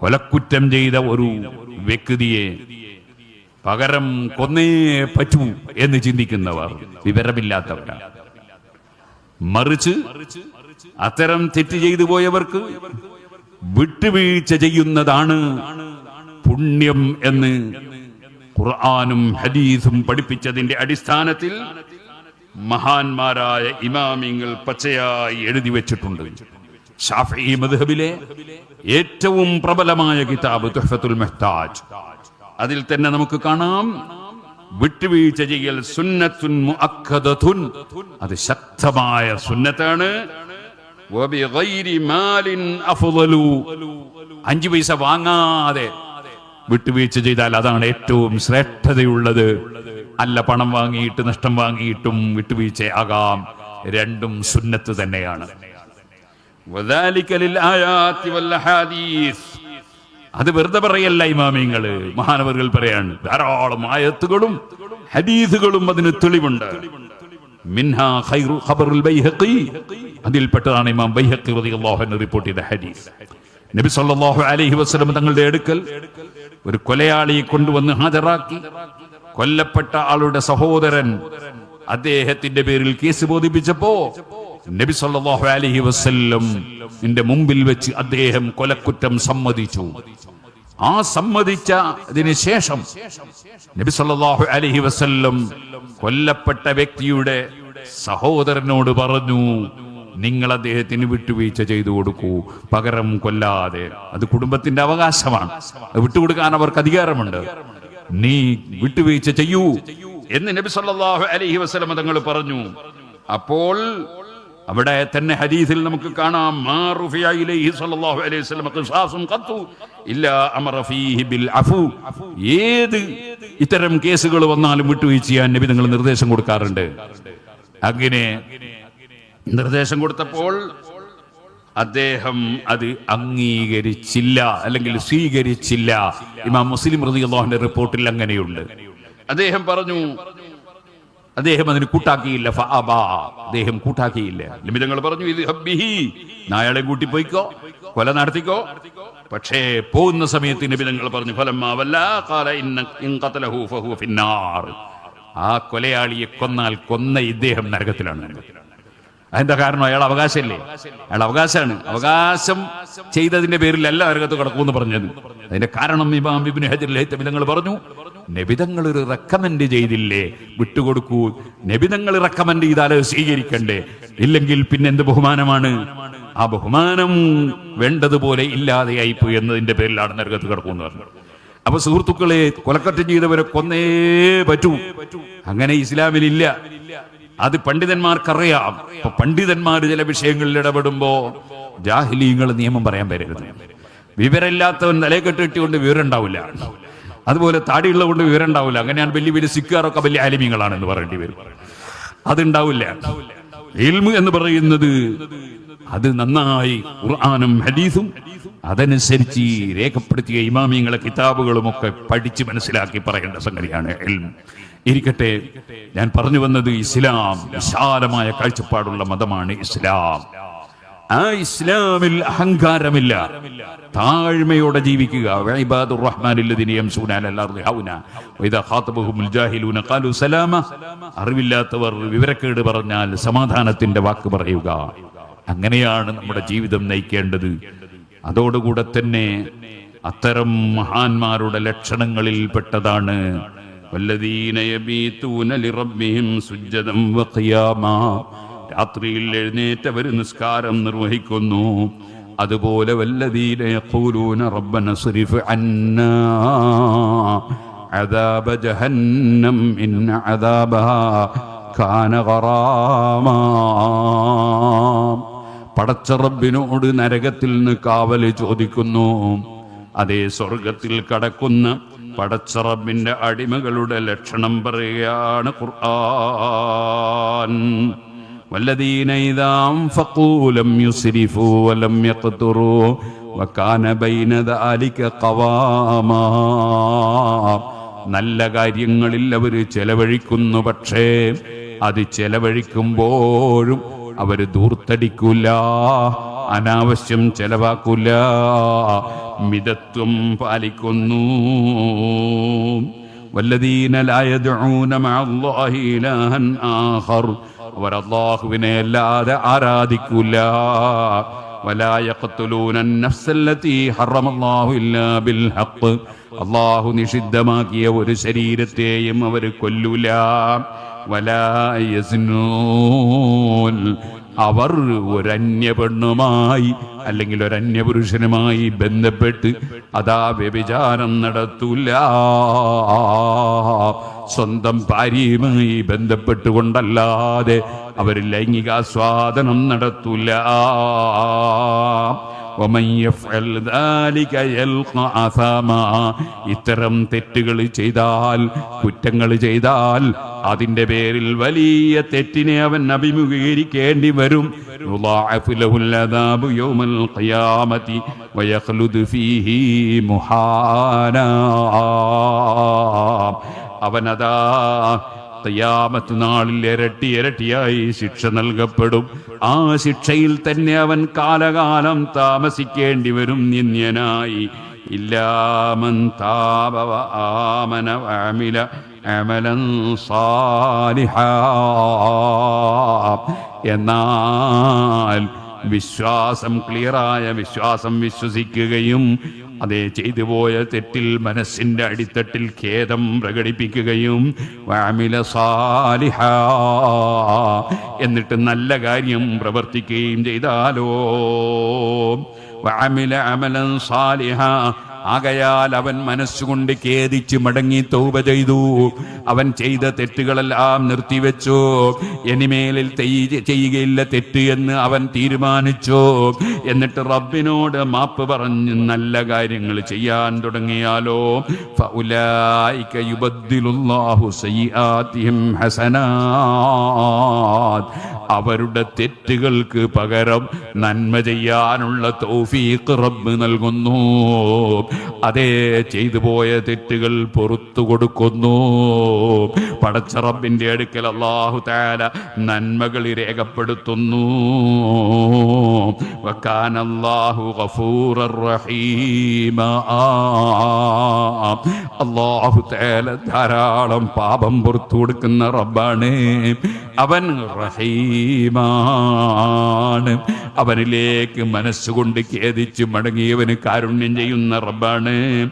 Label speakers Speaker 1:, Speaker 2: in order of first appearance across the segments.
Speaker 1: കൊലക്കുറ്റം ചെയ്ത ഒരു വ്യക്തിയെ പകരം കൊന്നേ പറ്റൂ എന്ന് ചിന്തിക്കുന്നവർ വിവരമില്ലാത്തവരാണ് മറിച്ച് അത്തരം തെറ്റ് ചെയ്തു പോയവർക്ക് വിട്ടുവീഴ്ച ചെയ്യുന്നതാണ് പുണ്യം എന്ന് ഖുർആാനും ഹദീസും പഠിപ്പിച്ചതിന്റെ അടിസ്ഥാനത്തിൽ മഹാന്മാരായ ഇമാമിങ്ങൾ പച്ചയായി എഴുതി വെച്ചിട്ടുണ്ട്. ഷാഫി മദ്ഹബിലെ ഏറ്റവും പ്രബലമായ കിതാബ് തുഹഫത്തുൽ മെഹ്താജ്. അതിൽ തന്നെ നമുക്ക് കാണാം വിട്ടുവീഴ്ച ചെയ്യൽ സുന്നത്തുൻ മുഅക്കദതുൻ അത് ശക്തമായ സുന്നത്താണ്. അഞ്ചു പൈസ വാങ്ങാതെ വിട്ടുവീഴ്ച ചെയ്താൽ അതാണ് ഏറ്റവും ശ്രേഷ്ഠതയുള്ളത്. അല്ല പണം വാങ്ങിയിട്ട് നഷ്ടം വാങ്ങിയിട്ടും വിട്ടുവീഴ്ച വിട്ടുവീഴ്ചയാകാം. രണ്ടും സുന്നത്ത് തന്നെയാണ്. അത് വെറുതെ പറയല്ല ഇമാമിങ്ങൾ. മഹാനവറുകൾ പറയാണ് ധാരാളം ആയത്തുകളും ഹദീസുകളും അതിന് തെളിവുണ്ട്. അതിൽപ്പെട്ടതാണ് ഇമാം ബൈഹഖി റളിയല്ലാഹു റിപ്പോർട്ട് ചെയ്ത ഹദീസ്. നബി സല്ലല്ലാഹു അലൈഹി വസല്ലം തങ്ങളുടെ അടുക്കൽ ഒരു കൊലയാളിയെ കൊണ്ടുവന്ന് ഹാജരാക്കി. കൊല്ലപ്പെട്ട ആളുടെ സഹോദരൻ അദ്ദേഹത്തിന്റെ പേരിൽ കേസ് ബോധിപ്പിച്ചപ്പോ നബി സല്ലല്ലാഹു അലൈഹി വസല്ലം നിന്റെ മുമ്പിൽ വെച്ച് അദ്ദേഹം കൊലക്കുറ്റം സമ്മതിച്ചു. ആ സമ്മതിച്ച സമ്മതിച്ചതിന് ശേഷം നബി സല്ലല്ലാഹു അലൈഹി വസല്ലം കൊല്ലപ്പെട്ട വ്യക്തിയുടെ സഹോദരനോട് പറഞ്ഞു നിങ്ങൾ അദ്ദേഹത്തിന് വിട്ടുവീഴ്ച ചെയ്തു കൊടുക്കൂ. പകരം കൊല്ലാതെ. അത് കുടുംബത്തിന്റെ അവകാശമാണ്. വിട്ടുകൊടുക്കാൻ അവർക്ക് അധികാരമുണ്ട്. നീ വിട്ടുവീഴ്ച ചെയ്യൂ. എന്ന് നബി സല്ലല്ലാഹു അലൈഹി വസല്ലം തങ്ങൾ പറഞ്ഞു. അപ്പോൾ അവിടെ തന്നെ ഹദീസിൽ നമുക്ക് കാണാം ഏത് ഇത്തരം കേസുകൾ വന്നാലും വിട്ടുവീഴ്ച ചെയ്യാൻ നബി നിങ്ങൾ നിർദ്ദേശം കൊടുക്കാറുണ്ട്. അങ്ങനെ നിർദ്ദേശം കൊടുത്തപ്പോൾ അദ്ദേഹം അത് അംഗീകരിച്ചില്ല അല്ലെങ്കിൽ സ്വീകരിച്ചില്ല. ഇമാം മുസ്ലിം റളിയല്ലാഹുവിന്റെ റിപ്പോർട്ടിൽ അങ്ങനെയുണ്ട്. അദ്ദേഹം പറഞ്ഞു അദ്ദേഹം അതിന് കൂട്ടാക്കിയില്ല. അദ്ദേഹം കൂട്ടാക്കിയില്ല. നിമിതങ്ങൾ പറഞ്ഞു ഇത് ഹബ്ബിഹി. നായാളെ കൂട്ടി പോയിക്കോ കൊല നടത്തിക്കോ. പക്ഷേ പോകുന്ന സമയത്ത് നിബിതങ്ങൾ പറഞ്ഞു ഫലം ആ കൊലയാളിയെ കൊന്നാൽ കൊന്ന ഇദ്ദേഹം നരകത്തിലാണ്. അതിന്റെ കാരണം? അയാൾ അവകാശമല്ലേ അയാൾ അവകാശമാണ്. അവകാശം ചെയ്തതിന്റെ പേരിൽ പേരിലല്ല നരകത്ത് കിടക്കുമെന്ന് പറഞ്ഞത്. അതിന്റെ കാരണം ഇമാം ബിബിൻ ഹജർ നിങ്ങൾ പറഞ്ഞു നബിതങ്ങൾ ഒരു റെക്കമെൻഡ് ചെയ്തില്ലേ? വിട്ടുകൊടുക്കൂ. നബിതങ്ങൾ റെക്കമെൻഡ് ചെയ്താൽ സ്വീകരിക്കണ്ടേ? ഇല്ലെങ്കിൽ പിന്നെ എന്ത് ബഹുമാനമാണ്? ആ ബഹുമാനം വേണ്ടതുപോലെ ഇല്ലാതെയായിപ്പോയി എന്നതിന്റെ പേരിലാണ് നരകത്ത് കിടക്കുമെന്ന് പറഞ്ഞു. അപ്പൊ സുഹൃത്തുക്കളെ കൊലക്കറ്റം ചെയ്തവരെ കൊന്നേ പറ്റൂ. അങ്ങനെ ഇസ്ലാമിൽ ഇല്ല അത് പണ്ഡിതന്മാർക്കറിയാം. അപ്പൊ പണ്ഡിതന്മാർ ചില വിഷയങ്ങളിൽ ഇടപെടുമ്പോ ജാഹിലീങ്ങൾ നിയമം പറയാൻ പറ്റരുത് വിവരമില്ലാത്തവൻ നിലയിൽ കെട്ടിട്ടുകൊണ്ട് വിവരം ഉണ്ടാവില്ല അതുപോലെ താടിയുള്ള കൊണ്ട് വിവരം ഉണ്ടാവില്ല. അങ്ങനെയാണ് വലിയ വലിയ സിക്കാറൊക്കെ വലിയ ആലിമ്യങ്ങളാണെന്ന് പറയേണ്ടി വരും. അതുണ്ടാവില്ല. ഇൽമു എന്ന് പറയുന്നത് അത് നന്നായി ഖുർആാനും ഹദീസും അതനുസരിച്ച് രേഖപ്പെടുത്തിയ ഇമാമിയങ്ങളെ കിതാബുകളും ഒക്കെ പഠിച്ച് മനസ്സിലാക്കി പറയേണ്ട സംഗതിയാണ് ഇൽമ്. ഇരിക്കട്ടെ ഞാൻ പറഞ്ഞു വന്നത് ഇസ്ലാം വിശാലമായ കാഴ്ചപ്പാടുള്ള മതമാണ് ഇസ്ലാം. ആ ഇസ്ലാമിൽ അഹങ്കാരമില്ല. താഴ്മയോടെ ജീവിക്കുക. അറിവില്ലാത്തവർ വിവരക്കേട് പറഞ്ഞാൽ സമാധാനത്തിന്റെ വാക്ക് പറയുക. അങ്ങനെയാണ് നമ്മുടെ ജീവിതം നയിക്കേണ്ടത്. അതോടുകൂടെ തന്നെ അത്തരം മഹാന്മാരുടെ ലക്ഷണങ്ങളിൽ പെട്ടതാണ്. വല്ലദീന യബീതൂന ലിറബ്ബിഹിം സുജ്ജദം വഖിയാമാ രാത്രിയിൽ എഴുന്നേറ്റവർ നിസ്കാരം നിർവഹിക്കുന്നു. അതുപോലെ വല്ലദീന യഖൂലൂന റബ്ബന അന്നാ അദാബ ജഹന്നം ഇന്ന അദാബഹാ കാന ഗറാമാ. പടച്ച റബ്ബിനോട് നരകത്തിൽ നിന്ന് കാവൽ ചോദിക്കുന്നു. അതേ സ്വർഗത്തിൽ കടക്കുന്ന പടച്ച റബ്ബിന്റെ അടിമകളുടെ ലക്ഷണം പറയുകയാണ് ഖുർആൻ. والذين إذا أنفقوا لم يسرفوا ولم يقتروا وكان بين ذلك قواما നല്ല കാര്യങ്ങളിൽ അവർ ചെലവഴിക്കുന്നു പക്ഷേ അത് ചെലവഴിക്കുമ്പോഴും അവർ ദൂർത്തടിക്കൂല അനാവശ്യം ചെലവാക്കൂല മിതത്വം പാലിക്കുന്നു والذين لا يدعون مع الله إلها آخر അവർ അള്ളാഹുവിനെ അല്ലാതെ ആരാധിക്കൂല അള്ളാഹു നിഷിദ്ധമാക്കിയ ഒരു ശരീരത്തെയും അവർ കൊല്ലൂല. അവർ ഒരന്യ പെണ്ണുമായി അല്ലെങ്കിൽ ഒരന്യ പുരുഷനുമായി ബന്ധപ്പെട്ട് അതാ വ്യഭിചാരം നടത്തൂല. സ്വന്തം ഭാര്യയുമായി ബന്ധപ്പെട്ടുകൊണ്ടല്ലാതെ അവർ ലൈംഗികാസ്വാദനം നടത്തൂല. ഇത്തരം തെറ്റുകൾ ചെയ്താൽ കുറ്റങ്ങൾ ചെയ്താൽ അതിന്റെ പേരിൽ വലിയ തെറ്റിനെ അവൻ അഭിമുഖീകരിക്കേണ്ടി വരും. മുഹാന. അവനതാ. തയ്യാമത്ത് നാളിൽ ഇരട്ടി ഇരട്ടിയായി ശിക്ഷ നൽകപ്പെടും. ആ ശിക്ഷയിൽ തന്നെ അവൻ കാലകാലം താമസിക്കേണ്ടി വരും നിന്ദ്യനായി. ഇല്ലാമൻ താപവ ആമന അമില അമലൻ സാലിഹ. എന്നാൽ വിശ്വാസം ക്ലിയറായ വിശ്വാസം വിശ്വസിക്കുകയും അതേ ചെയ്തു പോയ തെറ്റിൽ മനസ്സിന്റെ അടിത്തട്ടിൽ ഖേദം പ്രകടിപ്പിക്കുകയും വഅമില സാലിഹ എന്നിട്ട് നല്ല കാര്യം പ്രവർത്തിക്കുകയും ചെയ്താലോ? വാമില അമലൻ സാലിഹ ആകയാൽ അവൻ മനസ്സുകൊണ്ട് ഖേദിച്ച് മടങ്ങി തൗബ ചെയ്തു. അവൻ ചെയ്ത തെറ്റുകളെല്ലാം നിർത്തിവെച്ചു. ഇനിമേലിൽ ചെയ്യുകയില്ല തെറ്റ് എന്ന് അവൻ തീരുമാനിച്ചു. എന്നിട്ട് റബ്ബിനോട് മാപ്പ് പറഞ്ഞ് നല്ല കാര്യങ്ങൾ ചെയ്യാൻ തുടങ്ങിയാലോ? അവരുടെ തെറ്റുകൾക്ക് പകരം നന്മ ചെയ്യാനുള്ള തൗഫീഖ് റബ്ബ് നൽകുന്നു. അതേ ചെയ്തു പോയ തെറ്റുകൾ പൊറത്തു കൊടുക്കുന്നു. പടച്ച റബ്ബിന്റെ അടുക്കൽ അള്ളാഹു താല നന്മകൾ രേഖപ്പെടുത്തുന്നു. അള്ളാഹു അള്ളാഹു തേല ധാരാളം പാപം പുറത്തു കൊടുക്കുന്ന റബ്ബാണ്. അവൻ റഹീമാണ്. അവനിലേക്ക് മനസ്സുകൊണ്ട് ഖേദിച്ച് മടങ്ങിയവന് കാരുണ്യം ചെയ്യുന്ന റബ്ബാണ്.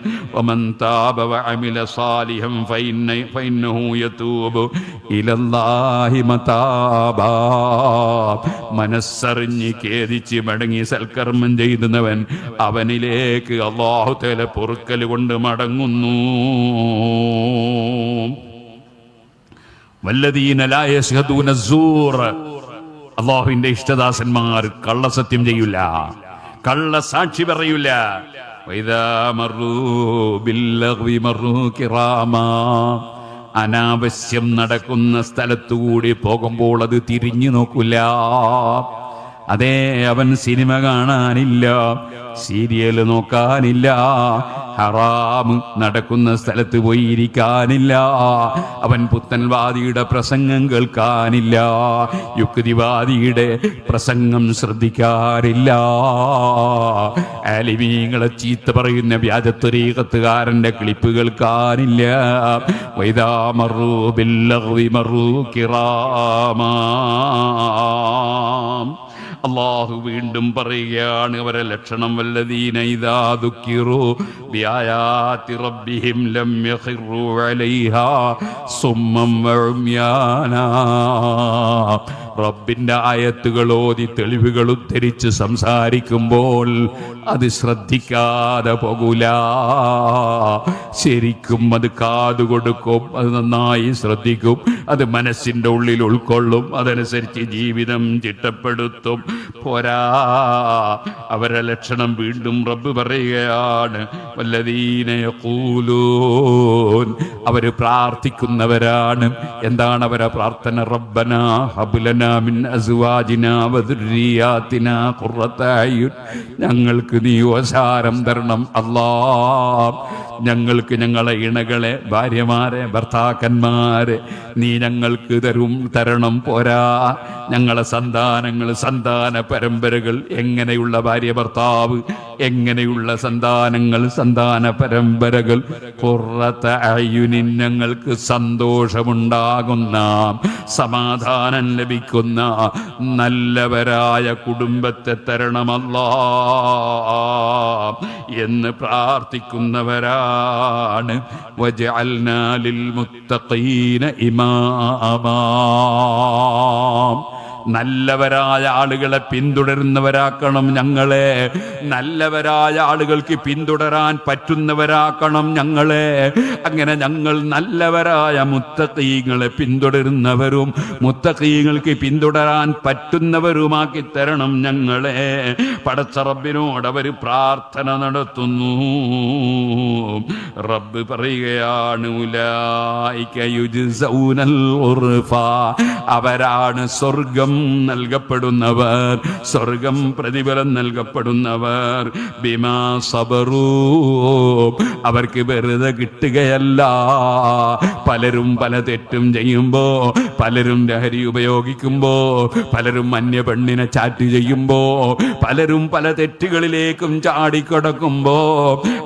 Speaker 1: മനസ്സറിഞ്ഞ് ഖേദിച്ച് മടങ്ങി സൽക്കർമ്മം ചെയ്യുന്നവൻ അവനിലേക്ക് അള്ളാഹു തേല പൊറുക്കൽ കൊണ്ട് മടങ്ങുന്നു. അള്ളാഹുവിന്റെ ഇഷ്ടദാസന്മാർ കള്ളസത്യം ചെയ്യില്ല കള്ള സാക്ഷി പറയൂല അനാവശ്യം നടക്കുന്ന സ്ഥലത്തുകൂടി പോകുമ്പോൾ അത് തിരിഞ്ഞു നോക്കില്ല അതേ അവൻ സിനിമ കാണാനില്ല. സീരിയൽ നോക്കാനില്ല. ഹറാം നടക്കുന്ന സ്ഥലത്ത് പോയിരിക്കാനില്ല. അവൻ പുത്തൻവാദിയുടെ പ്രസംഗം കേൾക്കാനില്ല. യുക്തിവാദിയുടെ പ്രസംഗം ശ്രദ്ധിക്കാറില്ല. ആലിമീങ്ങളെ ചീത്ത പറയുന്ന വ്യാജത്വരീകത്തുകാരന്റെ ക്ലിപ്പ് കേൾക്കാനില്ല. വൈതാമറൂ ബില്ലറു മറു കിറാമാ. അള്ളാഹു വീണ്ടും പറയുകയാണ് അവരെ ലക്ഷണം റബ്ബിന്റെ ആയത്തുകൾ ഓതി തെളിവുകൾ ഉദ്ധരിച്ച് സംസാരിക്കുമ്പോൾ അത് ശ്രദ്ധിക്കാതെ പോകൂല. ശരിക്കും അത് കാതുകൊടുക്കും അത് നന്നായി ശ്രദ്ധിക്കും. അത് മനസ്സിന്റെ ഉള്ളിൽ ഉൾക്കൊള്ളും. അതനുസരിച്ച് ജീവിതം ചിട്ടപ്പെടുത്തും. പോരാ. അവരെ ലക്ഷണം വീണ്ടും റബ്ബ് പറയുകയാണ്. വല്ലദീന യഖൂലൂൻ. അവർ പ്രാർത്ഥിക്കുന്നവരാണ്. എന്താണ് അവരെ പ്രാർത്ഥന? റബ്ബന ഹബുലന മിൻ അസുവാജിന വദുരിയാതിന ഖുറത അയ്യുൻ. ഞങ്ങൾക്ക് നീ ഓസാരം തരണം. അല്ലാ ഞങ്ങൾക്ക് ഞങ്ങളെ ഇണകളെ ഭാര്യമാരെ ഭർത്താക്കന്മാരെ നീ ഞങ്ങൾക്ക് തരും തരണം പോരാ. ഞങ്ങളെ സന്താനങ്ങൾ സന്താന പരമ്പരകൾ എങ്ങനെയുള്ള ഭാര്യ ഭർത്താവ് എങ്ങനെയുള്ള സന്താനങ്ങൾ സന്താന പരമ്പരകൾ. കുറത്ത ഞങ്ങൾക്ക് സന്തോഷമുണ്ടാകുന്ന സമാധാനം ലഭിക്കുന്ന നല്ലവരായ കുടുംബത്തെ തരണമല്ല എന്ന് പ്രാർത്ഥിക്കുന്നവരാണ് വജഅൽനാ ലിൽ മുത്തഖീന ഇമാമാ നല്ലവരായ ആളുകളെ പിന്തുടരുന്നവരാക്കണം ഞങ്ങളെ. നല്ലവരായ ആളുകൾക്ക് പിന്തുടരാൻ പറ്റുന്നവരാക്കണം ഞങ്ങളെ. അങ്ങനെ ഞങ്ങൾ നല്ലവരായ മുത്തക്കീങ്ങളെ പിന്തുടരുന്നവരും മുത്തക്കീങ്ങൾക്ക് പിന്തുടരാൻ പറ്റുന്നവരുമാക്കി തരണം ഞങ്ങളെ. പടച്ചറബിനോട് അവർ പ്രാർത്ഥന നടത്തുന്നു. റബ്ബ് പറയുകയാണ്. അവരാണ് സ്വർഗം നൽകപ്പെടുന്നവർ സ്വർഗം പ്രതിഫലം നൽകപ്പെടുന്നവർ. ബിമാ സബറൂ. അവർക്ക് വെറുതെ കിട്ടുകയല്ല. പലരും പല തെറ്റും ചെയ്യുമ്പോ പലരും ലഹരി ഉപയോഗിക്കുമ്പോ പലരും അന്യ പെണ്ണിനെ ചാറ്റ് ചെയ്യുമ്പോ പലരും പല തെറ്റുകളിലേക്കും ചാടിക്കിടക്കുമ്പോ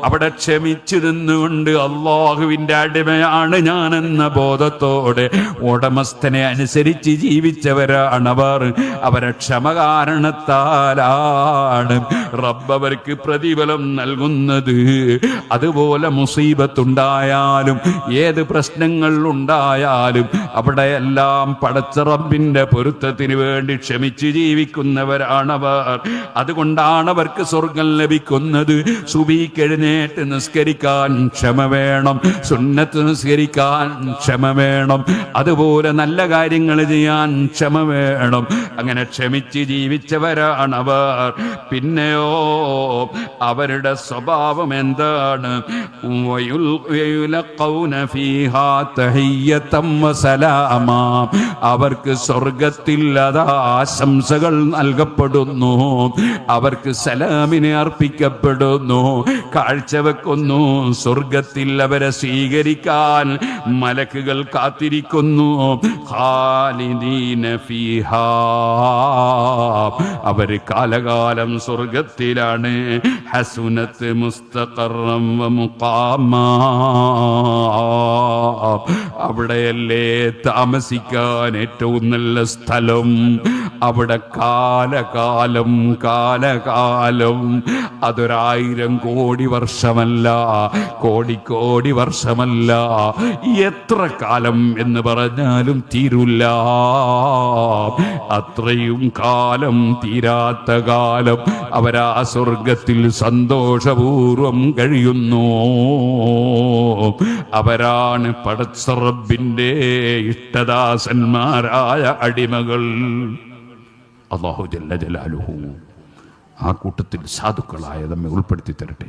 Speaker 1: അവിടെ ക്ഷമിച്ചു നിന്നുകൊണ്ട് അള്ളാഹുവിന്റെ അടിമയാണ് ഞാനെന്ന ബോധത്തോടെ ഉടമസ്ഥനെ അനുസരിച്ച് ജീവിച്ചവരാണവർ അവരെ ക്ഷമ കാരണത്താലാണ്. റബ്ബ് അവർക്ക് പ്രതിഫലം നൽകുന്നത്. അതുപോലെ മുസീബത്തുണ്ടായാലും ഏത് പ്രശ്നങ്ങൾ ഉണ്ടായാലും അവിടെയെല്ലാം പടച്ച റബ്ബിന്റെ പൊരുത്തത്തിന് വേണ്ടി ക്ഷമിച്ച് ജീവിക്കുന്നവരാണവർ. അതുകൊണ്ടാണ് അവർക്ക് സ്വർഗം ലഭിക്കുന്നത്. സുബീക്കെഴുന്നേറ്റ് നിസ്കരിക്കാൻ ക്ഷമ വേണം. സുന്നത്ത് നിസ്കരിക്കാൻ ക്ഷമ വേണം. അതുപോലെ നല്ല കാര്യങ്ങൾ ചെയ്യാൻ ക്ഷമ വേണം. അങ്ങനെ ക്ഷമിച്ച് ജീവിച്ചവരാണ് അവർ പിന്നെയോ അവരുടെ സ്വഭാവം എന്താണ്. അവർക്ക് സ്വർഗത്തിൽ അതാ ആശംസകൾ നൽകപ്പെടുന്നു. അവർക്ക് സലാമിനെ അർപ്പിക്കപ്പെടുന്നു. കാഴ്ചവെക്കുന്നു. സ്വർഗത്തിൽ അവരെ സ്വീകരിക്കാൻ മലക്കുകൾ കാത്തിരിക്കുന്നു. അവർ കാലകാലം സ്വർഗത്തിലാണ്. ഹസുനത്ത് മുസ്തഖറം അവിടെയല്ലേ താമസിക്കാൻ ഏറ്റവും നല്ല സ്ഥലം? അവിടെ കാലകാലം കാലകാലം. അതൊരായിരം കോടി വർഷമല്ല കോടിക്കോടി വർഷമല്ല. എത്ര കാലം എന്ന് പറഞ്ഞാലും തീരില്ല അത്രയും കാലം തീരാത്ത കാലം അവരാ സ്വർഗത്തിൽ സന്തോഷപൂർവം കഴിയുന്നു. അവരാണ് പടച്ചറബിന്റെ ഇഷ്ടദാസന്മാരായ അടിമകൾ. അള്ളാഹു ജല്ല ജലാലുഹു. ആ കൂട്ടത്തിൽ സാധുക്കളായ നമ്മെ ഉൾപ്പെടുത്തി തരട്ടെ.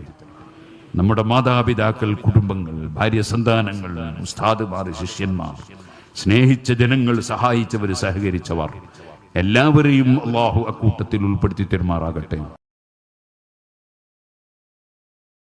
Speaker 1: നമ്മുടെ മാതാപിതാക്കൾ കുടുംബങ്ങൾ ഭാര്യ സന്താനങ്ങൾ ഉസ്താദുമാർ ശിഷ്യന്മാർ സ്നേഹിച്ച ജനങ്ങൾ സഹായിച്ചവർ സഹകരിച്ചവർ എല്ലാവരെയും അള്ളാഹു അക്കൂട്ടത്തിൽ ഉൾപ്പെടുത്തി തരുമാറാകട്ടെ.